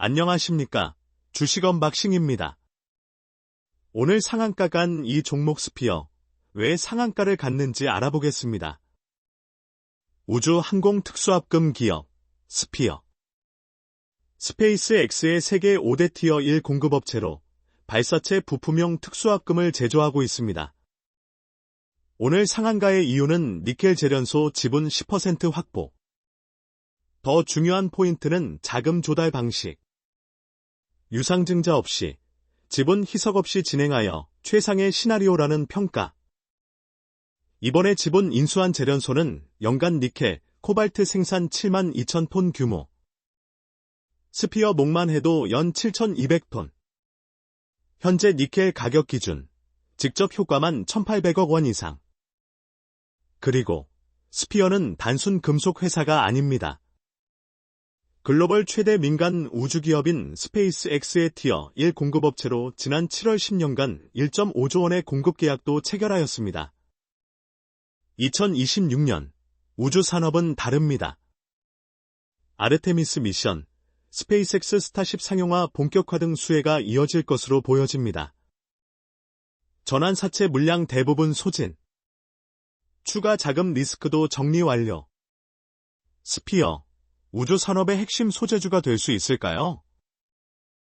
안녕하십니까. 주식원 박싱입니다. 오늘 상한가 간 이 종목 스피어, 왜 상한가를 갔는지 알아보겠습니다. 우주 항공 특수합금 기업, 스피어. 스페이스 X의 세계 5대 티어 1 공급업체로 발사체 부품용 특수합금을 제조하고 있습니다. 오늘 상한가의 이유는 니켈 재련소 지분 10% 확보. 더 중요한 포인트는 자금 조달 방식. 유상증자 없이, 지분 희석 없이 진행하여 최상의 시나리오라는 평가. 이번에 지분 인수한 재련소는 연간 니켈, 코발트 생산 7만 2천 톤 규모. 스피어 목만 해도 연 7,200톤. 현재 니켈 가격 기준, 직접 효과만 1,800억 원 이상. 그리고 스피어는 단순 금속 회사가 아닙니다. 글로벌 최대 민간 우주기업인 스페이스 X의 티어 1 공급업체로 지난 7월 10년간 1.5조 원의 공급 계약도 체결하였습니다. 2026년 우주 산업은 다릅니다. 아르테미스 미션, 스페이스X 스타쉽 상용화 본격화 등 수혜가 이어질 것으로 보여집니다. 전환 사채 물량 대부분 소진. 추가 자금 리스크도 정리 완료. 스피어, 우주 산업의 핵심 소재주가 될 수 있을까요?